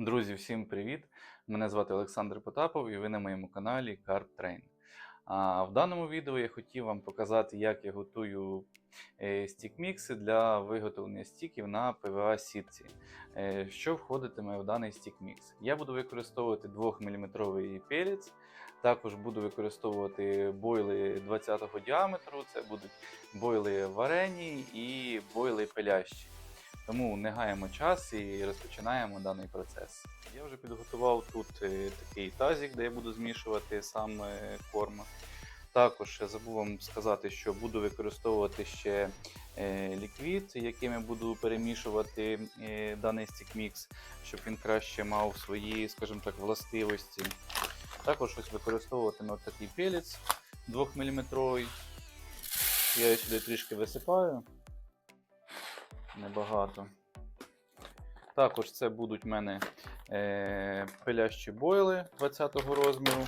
Друзі, всім привіт! Мене звати Олександр Потапов і ви на моєму каналі Carp Train. А в даному відео я хотів вам показати, як я готую е, стік-мікси для виготовлення стіків на PVA сітці. Е, Що входитиме в даний стік-мікс? Я буду використовувати 2-мм пелець, також буду використовувати бойли 20-го діаметру, це будуть бойли варені і бойли пилящі. Тому не гаємо час і розпочинаємо даний процес. Я вже підготував тут е, такий тазик, де я буду змішувати сам корм. Також забув вам сказати, що буду використовувати ще е, ліквід, яким я буду перемішувати е, даний стікмікс, щоб він краще мав свої, скажімо так, властивості. Також ось використовуватиму такий пелець 2-мм. Я його сюди трішки висипаю небагато. Також це будуть в мене е, пилящі бойли 20-го розміру.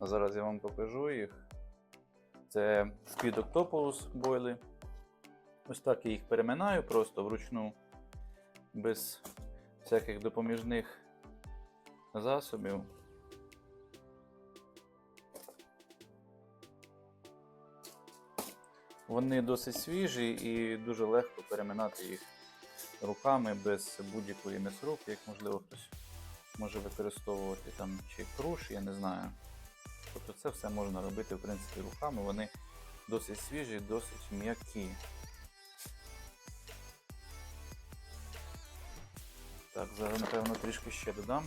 Зараз я вам покажу їх. Це Squid Octopus бойли. Ось так я їх переминаю просто вручну, без всяких допоміжних засобів. Вони досить свіжі і дуже легко переминати їх руками без будь-якої м'ясорубки, як можливо хтось може використовувати там чи круш, я не знаю. Тобто це все можна робити в принципі руками, вони досить свіжі, досить м'які. Так, зараз напевно трішки ще додам.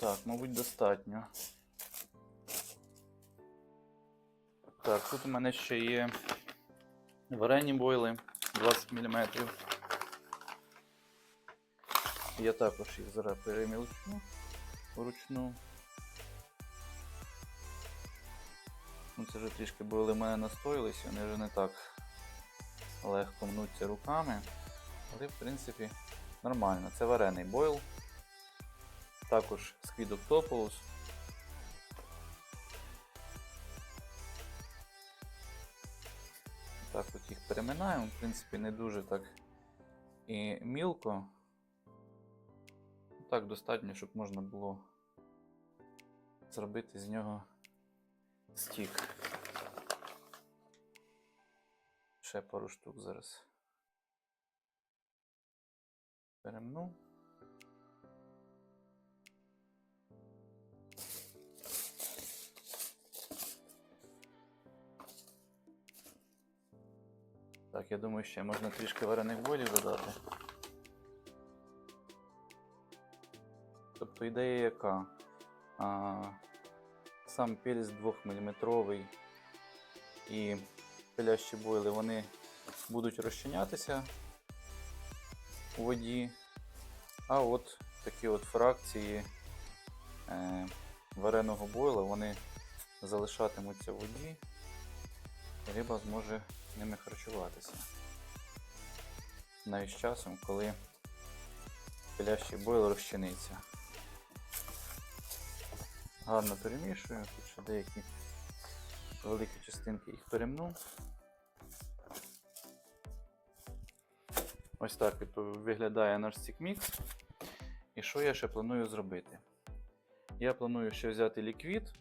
Так, мабуть, достатньо. Так, тут у мене ще є варені бойли 20 мм. Я також їх зараз перемілчу вручну. Ну, це вже трішки бойли в мене настоїлись, вони вже не так легко мнуться руками. Але в принципі нормально. Це варений бойл. Також Squid Octopus. Так от їх переминаємо, в принципі, не дуже так і мілко. Так достатньо, щоб можна було зробити з нього стік. Ще пару штук зараз перемну. Так, я думаю, ще можна трішки варених болів додати. Тобто ідея яка? А, сам пілець 2-мм і пилящі бойли вони будуть розчинятися у воді, а от такі от фракції е, вареного бойла вони залишатимуться в воді, риба зможе ними харчуватися. Навіть з часом, коли пилящий бойл розчиниться. Гарно перемішую, тут ще деякі великі частинки їх перемну. Ось так виглядає наш стік-мікс. І що я ще планую зробити? Я планую ще взяти ліквід.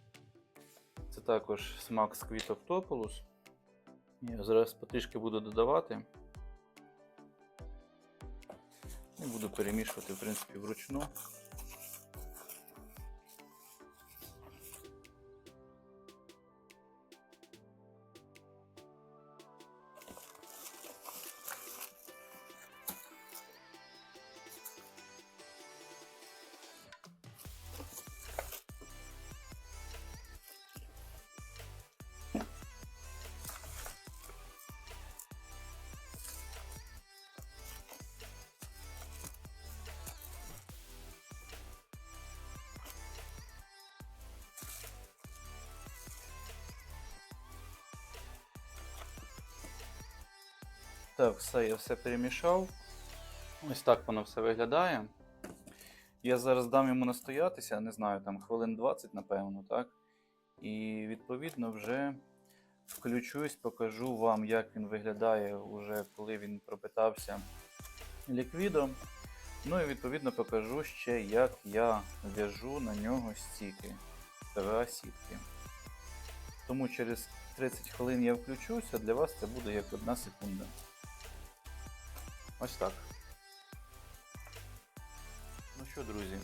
Це також смак Squid Octopus. Я зараз потрішки буду додавати. І буду перемішувати, в принципі, вручну. Так, все, я все перемішав. Ось так воно все виглядає. Я зараз дам йому настоятися, не знаю, там хвилин 20, напевно, так? І відповідно вже включусь, покажу вам, як він виглядає, уже коли він пропитався ліквідом. Ну і відповідно покажу ще, як я в'яжу на нього стіки ПВА сітки. Тому через 30 хвилин я включуся, для вас це буде як одна секунда. Ось так. Ну що, друзі,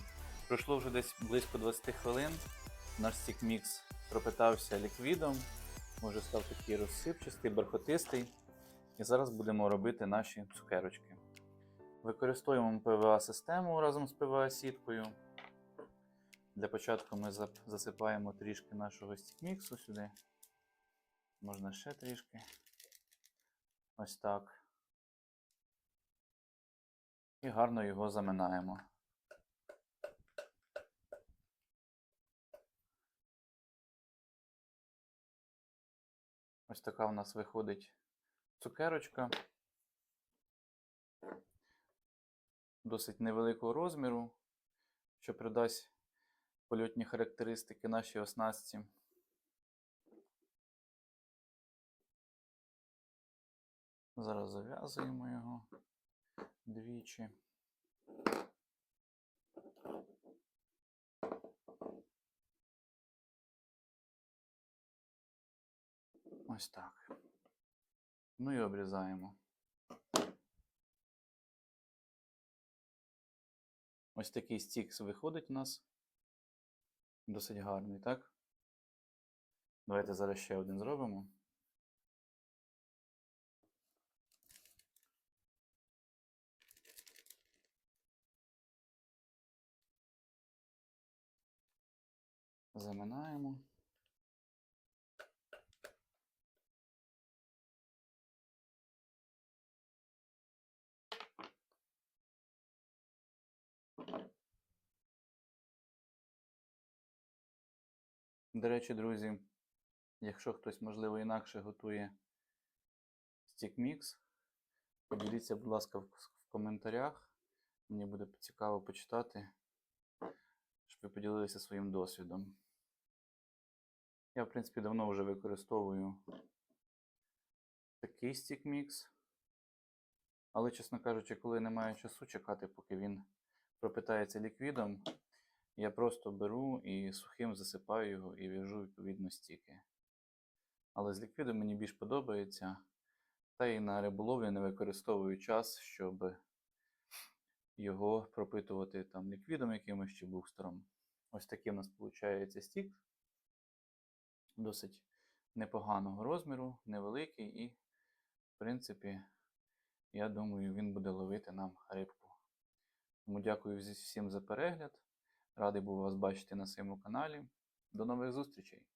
пройшло вже десь близько 20 хвилин. Наш стік-мікс пропитався ліквідом, може став такий розсипчастий, бархотистий. І зараз будемо робити наші цукерочки. Використовуємо ПВА-систему разом з ПВА-сіткою. Для початку ми засипаємо трішки нашого стік-міксу сюди. Можна ще трішки. Ось так. І гарно його заминаємо. Ось така у нас виходить цукерочка. Досить невеликого розміру, що придасть польотні характеристики нашій оснастці. Зараз зав'язуємо його двічі. Ось так. Ну і обрізаємо. Ось такий стікс виходить у нас. Досить гарний, так? Давайте зараз ще один зробимо. Заминаємо. До речі, друзі, якщо хтось, можливо, інакше готує стік-мікс, поділіться, будь ласка, в коментарях. Мені буде цікаво почитати, щоб ви поділилися своїм досвідом. Я, в принципі, давно вже використовую такий стік-мікс. Але, чесно кажучи, коли немає часу чекати, поки він пропитається ліквідом, я просто беру і сухим засипаю його і в'яжу відповідно стіки. Але з ліквідом мені більш подобається. Та і на риболовлі не використовую час, щоб його пропитувати там ліквідом якимось чи бустером. Ось такий у нас виходить стік. Досить непоганого розміру, невеликий і, в принципі, я думаю, він буде ловити нам рибку. Тому дякую всім за перегляд. Радий був вас бачити на своєму каналі. До нових зустрічей!